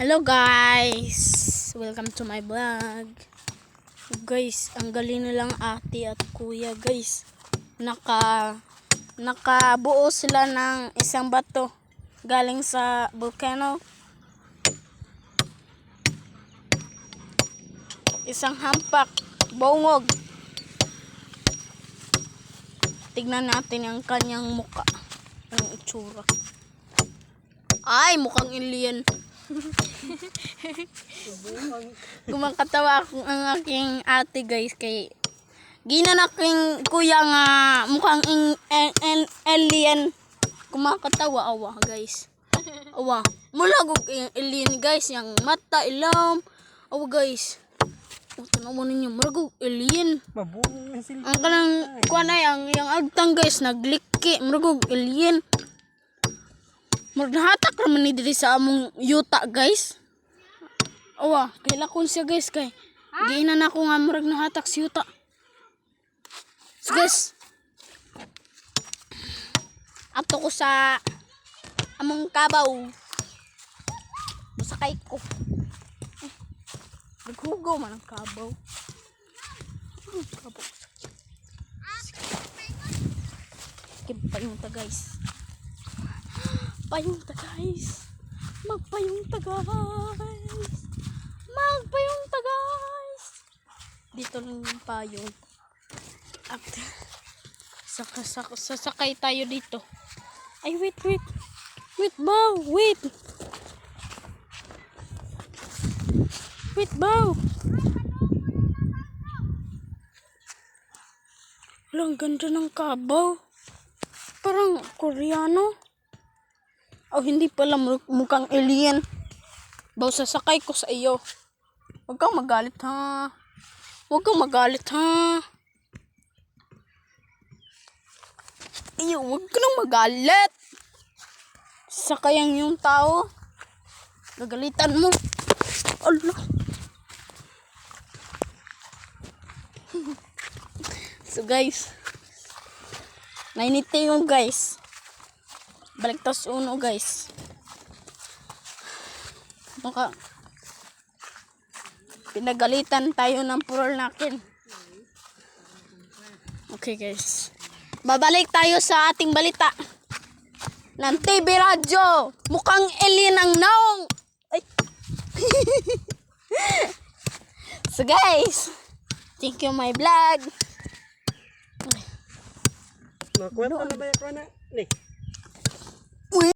Hello guys! Welcome to my vlog. Guys, ang galing nilang ate at kuya guys. Naka nakabuo sila ng isang bato galing sa volcano. Isang hampak, bungog. Tignan natin ang kanyang muka. Ang itsura. Ay, mukhang alien. Kumakatawa ako ang aking ate guys kay ginanaking kuya nga mukhang in, en, en, alien. Kumakatawa awa guys. Awa. Mula gug yung alien guys yang mata ilam. Awa guys. O tanaw ninyo murag alien. Mabungo na sila. Ang kanang kuan ay ang yang agtang guys nagliki murag alien. Murag nahatak naman ni diri sa among yuta guys. Awa, kay lakon siya guys kay. Giinan ako nga murag nahatak si yuta. So guys. Ato ko sa among kabaw. Masakay ko. Eh, Naghugaw man ang kabaw. Ang kabaw. Sige, payong ta guys. Payong ta guys. Magpayong ta guys. Magpayong ta guys. Dito lang yung payong. Saka, sasakay tayo dito. Ay, wait, wait. Wait, bow. Wait. Wait, bow. Wala, ang ganda ng kabaw. Parang koreano. Oh, hindi pala mu- mukhang alien. Baw, sasakay ko sa iyo. Huwag kang magalit ha. Huwag kang magalit ha. Iyo, huwag ka nang magalit. Sakayan yung tao. Gagalitan mo. Allah. so guys, nainite yung guys. Balik tas uno guys. Baka pinagalitan tayo ng purol natin. Okay guys. Babalik tayo sa ating balita. Ng TV Radyo. Mukhang alien ang naong. Ay. so guys, thank you my vlog. Makwento na ba yung kuha na? Ni.